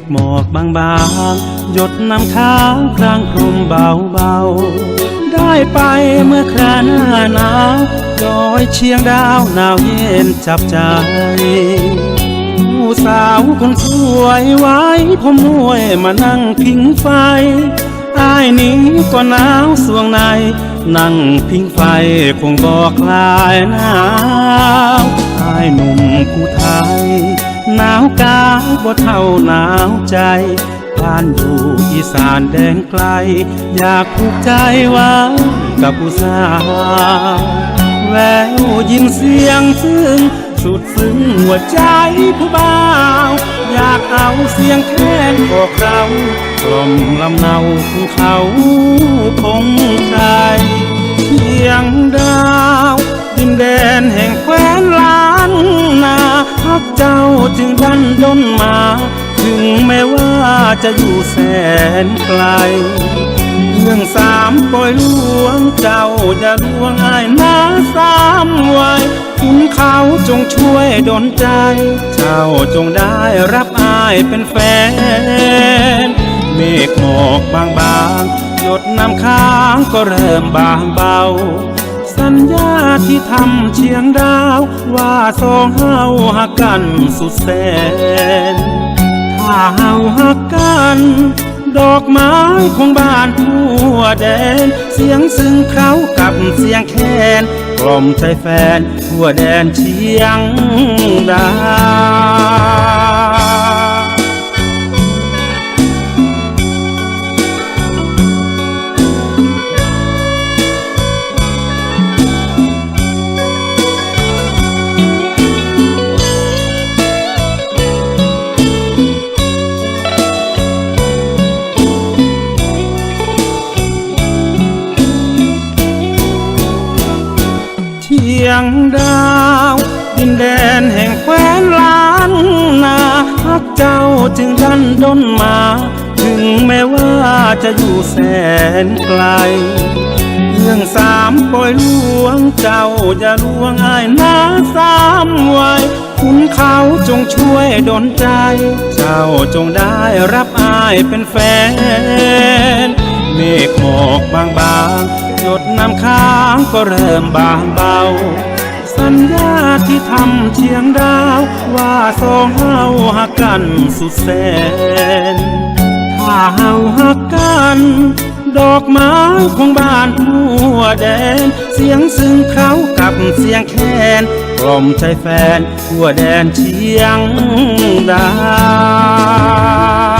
ฆหมอกบางๆหยดน้ำค้างพรางพรมเบาๆได้ไปเมื่อคราหน้าหนาวดอยเชียงดาวหนาวเย็นจับใจผู้สาวคนสวยไว้ผมมวยมานั่งพิงไฟอายนี้ก็หนาวสวงใน นั่งพิงไฟคงบอกคลายหนาวอายหนุ่มผู้ไทย หนาวกายบ่เท่าหนาวใจ บ้านอยู่อีสานแดนไกล อยากผูกใจไว้กับผู้สาวแววยินเสียงซึ้งสุดซึ้งหัวใจผู้บ่าว อยากเอาเสียงแค้นบอกเรากล่อมลำเนาภูเขาพง เจ้าจึงดันดนมา ถึงแม้ว่าจะอยู่แสนไกล เรื่องสามปล่อยลวงเจ้าอย่าลวงอายนาสามไว้คุณเขาจงช่วยดลใจ เจ้าจงได้รับอายเป็นแฟน เมฆหมอกบางๆหยดน้ำค้างก็เริ่มบางเบา สัญญาที่ทำเชียงดาว ว่าสองเฮาหักกันสุดแสน ถ้าเฮาหักกัน ดอกไม้ของบ้านทั่วแดน เสียงซึ้งเขากับเสียงแคนกล่อมใจแฟนทั่วแดนเชียงดาว ยงดาว ดินแดนแห่งแคว้นล้านนาฮักเจ้าจึงดันดนมา ถึงแม้ว่าจะอยู่แสนไกล เรื่องสามปล่อยลวงเจ้าอย่าลวงอายนาสามไว้คุณเขาจงช่วยดลใจ เจ้าจงได้รับอายเป็นแฟน เมฆหมอกบางบา งๆหยดน้ำค้างก็เริ่มบางเบา สัญญาที่ทำเชียงดาว ว่าสองเฮาหักกันสุดแสน ถ้าเฮาหักกัน ดอกไม้ของบ้านทั่วแดน เสียงซึ้งเขากับเสียงแคนกล่อมใจแฟนทั่วแดนเชียงดาว